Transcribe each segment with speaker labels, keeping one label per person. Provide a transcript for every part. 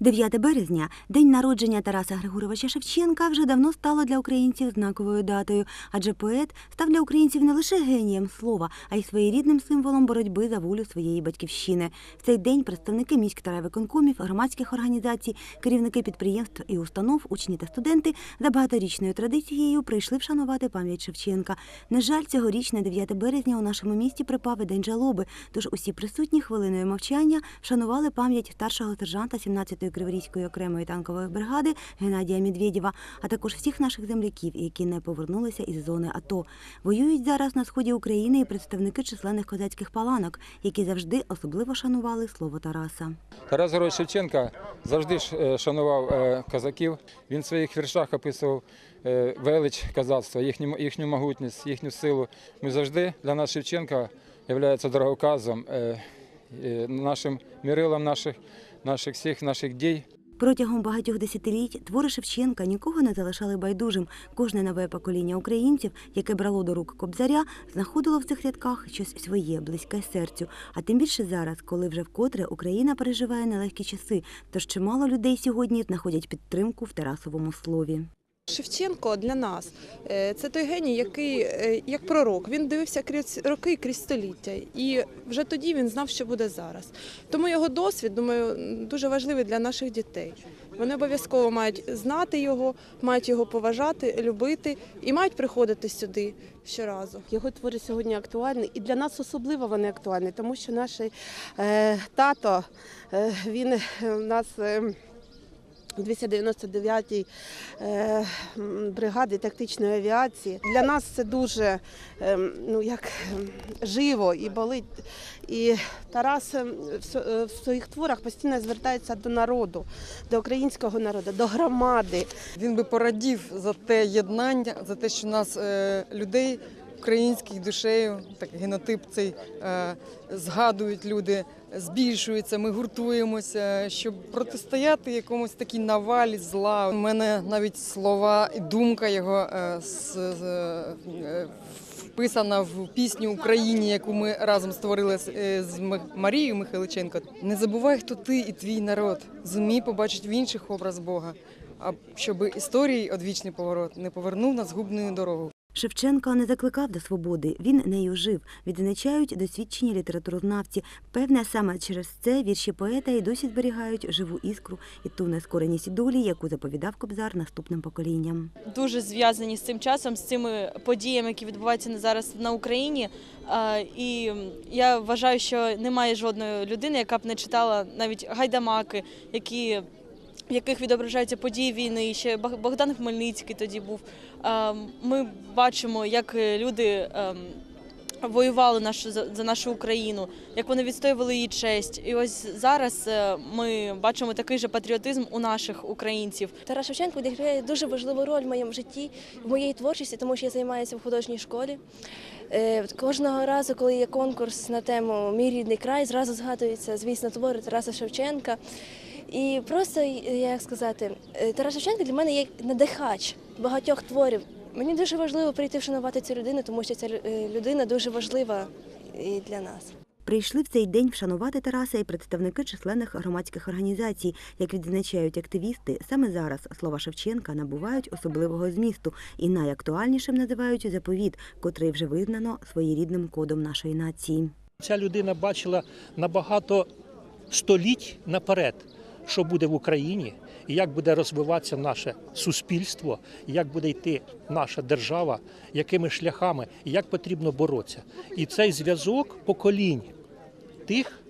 Speaker 1: 9 березня, день народження Тараса Григоровича Шевченка, вже давно стало для українців знаковою датою, адже поет став для українців не лише генієм слова, а й своєрідним символом боротьби за волю своєї батьківщини. В цей день представники міськ та райвиконкомів, громадських організацій, керівники підприємств і установ, учні та студенти за багаторічною традицією прийшли вшанувати пам'ять Шевченка. На жаль, цьогорічне 9 березня у нашому місті припав день жалоби, тож усі присутні хвилиною мовчання вшанували пам'ять старшого сержанта 17-ї Криворізької окремої танкової бригади Геннадія Медведєва, а також всіх наших земляків, які не повернулися із зони АТО. Воюють зараз на сході України і представники численних козацьких паланок, які завжди особливо шанували слово Тараса.
Speaker 2: Тарас Григорович Шевченка завжди е, шанував е, козаків. Він в своїх віршах описував е, велич козацтва, їхню, їхню могутність, їхню силу. Ми завжди для нас Шевченка є дороговказом, е, нашим мірилом наших, наших всіх наших дій.
Speaker 1: Протягом багатьох десятиліть твори Шевченка нікого не залишали байдужим. Кожне нове покоління українців, яке брало до рук кобзаря, знаходило в цих рядках щось своє, близьке серцю. А тим більше зараз, коли вже вкотре Україна переживає нелегкі часи, тож чимало людей сьогодні знаходять підтримку в Тарасовому слові.
Speaker 3: Шевченко для нас е, це той геній, який е, як пророк. Він дивився крізь роки, крізь століття, і вже тоді він знав, що буде зараз. Тому його досвід, думаю, дуже важливий для наших дітей. Вони обов'язково мають знати його, мають його поважати, любити і мають приходити сюди щоразу.
Speaker 4: Його твори сьогодні актуальні, і для нас особливо вони актуальні, тому що наш е, тато е, він е, у нас. Е, 299-й е, м, бригаді тактичної авіації. Для нас це дуже е, ну, як е, живо і болить. І Тарас е, в е, своїх творах постійно звертається до народу, до українського народу, до громади.
Speaker 5: Він би порадів за те єднання, за те, що нас е, людей українських душею, так генотип цей е, згадують люди, збільшується. Ми гуртуємося, щоб протистояти якомусь такій навалі зла. У мене навіть слова і думка його е, е, вписана в пісню Україні, яку ми разом створили з, е, з Марією Михайличенко. Не забувай, хто ти і твій народ. Зумій побачить в інших образ Бога. А щоб історії одвічний поворот не повернув на згубну дорогу.
Speaker 1: Шевченка не закликав до свободи, він нею жив, відзначають досвідчені літературознавці. Певне, саме через це вірші поета і досі зберігають живу іскру і ту нескореність долі, яку заповідав Кобзар наступним поколінням.
Speaker 6: дуже зв'язані з цим часом, з цими подіями, які відбуваються зараз на Україні. І я вважаю, що немає жодної людини, яка б не читала навіть гайдамаки, які. В яких відображаються події війни, І ще Богдан Хмельницький тоді був. Ми бачимо, як люди ем, воювали за нашу Україну, як вони відстоювали її честь. І ось зараз е, ми бачимо такий же патріотизм у наших українців.
Speaker 7: Тарас Шевченко відіграє дуже важливу роль в моєму житті, в моїй творчості, тому що я займаюся в художній школі. Е, Кожного разу, коли є конкурс на тему Мій рідний край, зразу згадуються, звісно, твори Тараса Шевченка. І просто, як сказати, е, Тарас Шевченко для мене є надихач багатьох творів. Мені дуже важливо прийти вшанувати цю людину, тому що ця е, людина дуже важлива і для нас.
Speaker 1: Прийшли в цей день вшанувати Тараса і представники численних громадських організацій. Як відзначають активісти, саме зараз слова Шевченка набувають особливого змісту і найактуальнішим називають заповіт, котрий вже визнано своєрідним кодом нашої нації.
Speaker 8: Ця людина бачила на багато століть наперед, що буде в Україні, і як буде розвиватися наше суспільство, і як буде йти наша держава, якими шляхами, і як потрібно боротися. І цей зв'язок поколінь тих,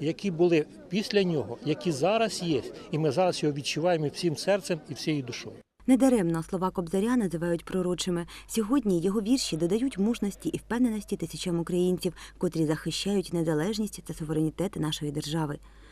Speaker 8: які були після нього, які зараз є, і ми зараз його відчуваємо всім серцем і всією душою.
Speaker 1: Недаремно слова Кобзаря називають пророчими. Сьогодні його вірші додають мужності і впевненості тисячам українців, котрі захищають незалежність та суверенітет нашої держави.